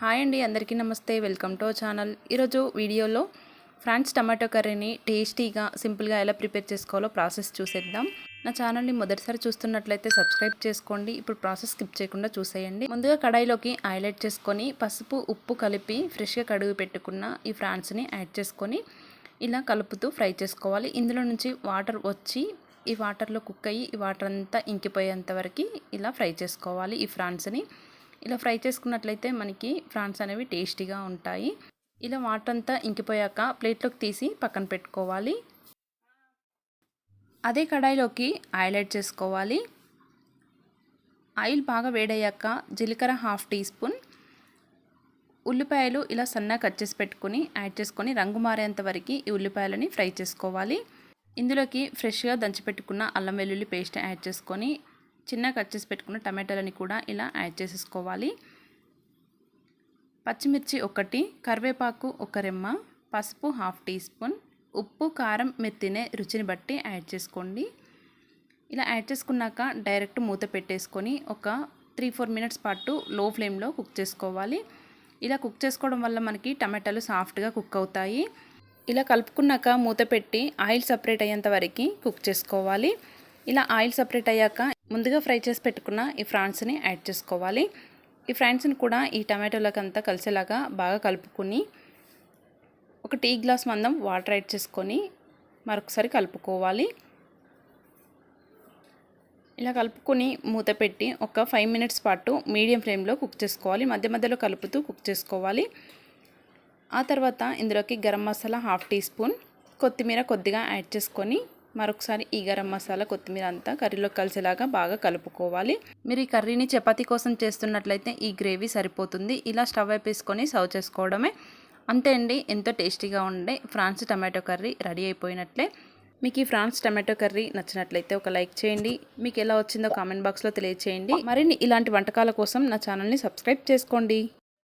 Hi అండి అందరికీ నమస్తే. Welcome to channel. ఈరోజు వీడియోలో ఫ్రాన్స్ టమాటో కర్రీని టేస్టీగా సింపుల్గా ఎలా ప్రిపేర్ చేసుకోవాలో ప్రాసెస్ చూసేద్దాం. నా ఛానల్ని మొదటిసారి చూస్తున్నట్లయితే సబ్స్క్రైబ్ చేసుకోండి. ఇప్పుడు ప్రాసెస్ స్కిప్ చేయకుండా చూసేయండి. ముందుగా కడాయిలోకి హైలైట్ చేసుకొని పసుపు ఉప్పు కలిపి ఫ్రెష్గా కడుగు పెట్టుకున్న ఈ ఫ్రాన్స్ని యాడ్ చేసుకొని ఇలా కలుపుతూ ఫ్రై చేసుకోవాలి. ఇందులో నుంచి వాటర్ వచ్చి ఈ వాటర్లో కుక్ అయ్యి ఈ వాటర్ అంతా ఇంకిపోయేంత వరకు ఇలా ఫ్రై చేసుకోవాలి ఈ ఫ్రాన్స్ని. ఇలా ఫ్రై చేసుకున్నట్లయితే మనకి ఫ్రాన్స్ అనేవి టేస్టీగా ఉంటాయి. ఇలా వాటర్ అంతా ఇంకిపోయాక ప్లేట్లోకి తీసి పక్కన పెట్టుకోవాలి. అదే కడాయిలోకి ఆయిల్ యాడ్ చేసుకోవాలి. ఆయిల్ బాగా వేడయ్యాక జీలకర్ర హాఫ్ టీ స్పూన్ ఉల్లిపాయలు ఇలా సన్నగా కట్ చేసి పెట్టుకొని యాడ్ చేసుకొని రంగు మారేంత వరకు ఈ ఉల్లిపాయలని ఫ్రై చేసుకోవాలి. ఇందులోకి ఫ్రెష్గా దంచిపెట్టుకున్న అల్లం వెల్లుల్లి పేస్ట్ యాడ్ చేసుకొని చిన్న కట్ చేసి పెట్టుకున్న టమాటాలని కూడా ఇలా యాడ్ చేసేసుకోవాలి. పచ్చిమిర్చి ఒకటి కరివేపాకు ఒక రెమ్మ పసుపు హాఫ్ టీ స్పూన్ ఉప్పు కారం మీరు తినే రుచిని బట్టి యాడ్ చేసుకోండి. ఇలా యాడ్ చేసుకున్నాక డైరెక్ట్ మూత పెట్టేసుకొని ఒక త్రీ ఫోర్ మినిట్స్ పాటు లో ఫ్లేమ్లో కుక్ చేసుకోవాలి. ఇలా కుక్ చేసుకోవడం వల్ల మనకి టమాటాలు సాఫ్ట్గా కుక్ అవుతాయి. ఇలా కలుపుకున్నాక మూత పెట్టి ఆయిల్ సపరేట్ అయ్యేంత వరకు కుక్ చేసుకోవాలి. ఇలా ఆయిల్ సపరేట్ అయ్యాక ముందుగా ఫ్రై చేసి పెట్టుకున్న ఈ ఫ్రాన్స్ని యాడ్ చేసుకోవాలి. ఈ ఫ్రాన్స్ని కూడా ఈ టమాటోలకు అంతా కలిసేలాగా బాగా కలుపుకొని ఒక టీ గ్లాస్ మందం వాటర్ యాడ్ చేసుకొని మరొకసారి కలుపుకోవాలి. ఇలా కలుపుకొని మూత పెట్టి ఒక ఫైవ్ మినిట్స్ పాటు మీడియం ఫ్లేమ్లో కుక్ చేసుకోవాలి. మధ్య మధ్యలో కలుపుతూ కుక్ చేసుకోవాలి. ఆ తర్వాత ఇందులోకి garam masala half teaspoon కొత్తిమీర కొద్దిగా యాడ్ చేసుకొని మరొకసారి ఈ గరం మసాలా కొత్తిమీర అంతా కర్రీలో కలిసేలాగా బాగా కలుపుకోవాలి. మీరు ఈ కర్రీని చపాతీ కోసం చేస్తున్నట్లయితే ఈ గ్రేవీ సరిపోతుంది. ఇలా స్టవ్ వేపేసుకొని సర్వ్ చేసుకోవడమే. అంతే అండి ఎంతో టేస్టీగా ఉండే ఫ్రాన్స్ టమాటో కర్రీ రెడీ అయిపోయినట్లే. మీకు ఈ ఫ్రాన్స్ టమాటో కర్రీ నచ్చినట్లయితే ఒక లైక్ చేయండి. మీకు ఎలా వచ్చిందో కామెంట్ బాక్స్లో తెలియచేయండి. మరిన్ని ఇలాంటి వంటకాల కోసం నా ఛానల్ని సబ్స్క్రైబ్ చేసుకోండి.